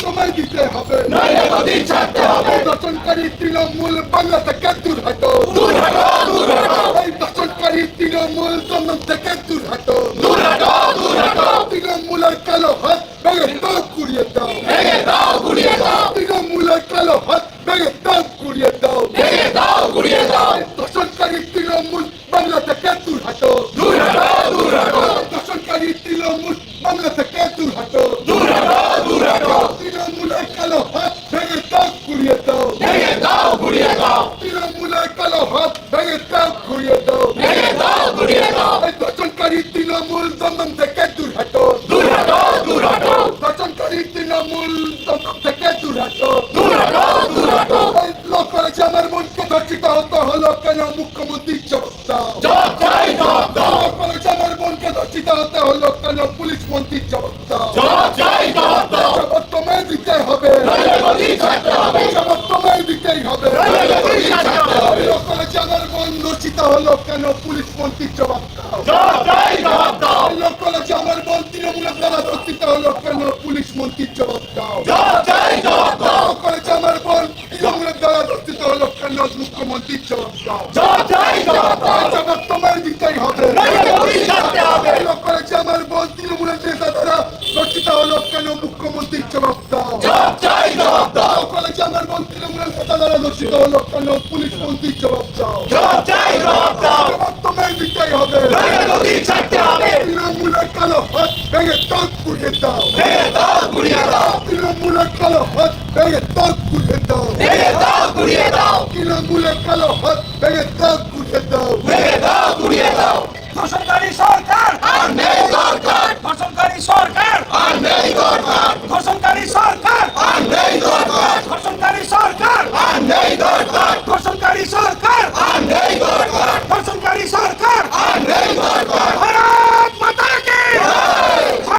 তোমায় দিতে হবে। নইলে গদি ছাড়তে হবে। দর্শনকারী তৃণমূল বাংলা থেকে দূর হাটো দূর হাটো দূর হাটো এই দর্শনকারী তৃণমূল দমন থেকে দূর হাটো দূর হাটো দূর হাটো তৃণমূলের কালো হাত ভেঙে দাও কুড়িয়ে দাও। ভেঙে দাও গুড়িয়ে দাও। তৃণমূলের কালো হাত ভেঙে দাও কুড়িয়ে দাও। ভেঙে দাও গুড়িয়ে দাও। দর্শনকারী তৃণমূল বাংলা থেকে দূর হাটো দূর হাটো দূর হাটো দর্শনকারী তৃণমূল বাংলা থেকে দূর হাটো ভেঙে দাও কুড়িয়ে দাও। ভেঙে দাও গুড়িয়ে দাও। এই দর্শনকারী তৃণমূল দমন থেকে দূর হাটো দূর হাটো দূর হাটো দর্শনকারী তৃণমূল দমন থেকে দূর হাটো দূর হাটো দূর হাটো এই লোক করেছে আমার মনকে ধর্ষিত হতে হলো কেন? মুখ্যমন্ত্রী জবাব দাও। জবাব চাই জবাব দাও। লোক করেছে আমার মনকে ধর্ষিত হতে হলো কেন? পুলিশ মন্ত্রী জবাব দাও। জবাব চাই জবাব দাও। জবাব তোমায় দিতে হবে। নইলে গদি ছাড়তে হবে জবাব তোমায় দিতেই হবে নইলে গদি ছাড়তে হবে লোক করেছে আমার ধর্ষিত হলো কেন পুলিশ মন্ত্রী জবাব দাও? জবাব দাও লোক করেছে আমার তৃণমূলের দ্বারা ধর্ষিত হলো কেন পুলিশ মন্ত্রী জবাব দাও? জবাব দাও করেছে আমার দ্বারা ধর্ষিত হলো কেন মুখ্যমন্ত্রী জবাব দাও? জবাব চাই জবাব দাও। জবাব তোমায় দিতেই হবে। করেছে আমার মন তৃণমূলের নেতা দ্বারা ধর্ষিত হলো কেন মুখ্যমন্ত্রী জবাব দাও জবাব দাও। করেছে আমার মন তৃণমূলের নেতা দ্বারা ধর্ষিত হলো। কেন পুলিশ মন্ত্রী জবাব দাও জবাব চাই জবাব দাও। জবাব তোমায় দিতেই হবে। গদি ছাড়তে হবে। তৃণমূলের কালো হাত ভেঙে তাক পুড়িয়ে দাও। ভেঙে দাও গুড়িয়ে দাও। তৃণমূলের কালো হাত ভেঙে তাক পুড়িয়ে দাও। ভেঙে দাও গুড়িয়ে দাও। তৃণমূলের কালো হাত ভেঙে তাক পুড়িয়ে দাও। ভেঙে দাও গুড়িয়ে দাও। ধর্ষণকারী সরকার। আর নেই দরকার ধর্ষণকারী সরকার।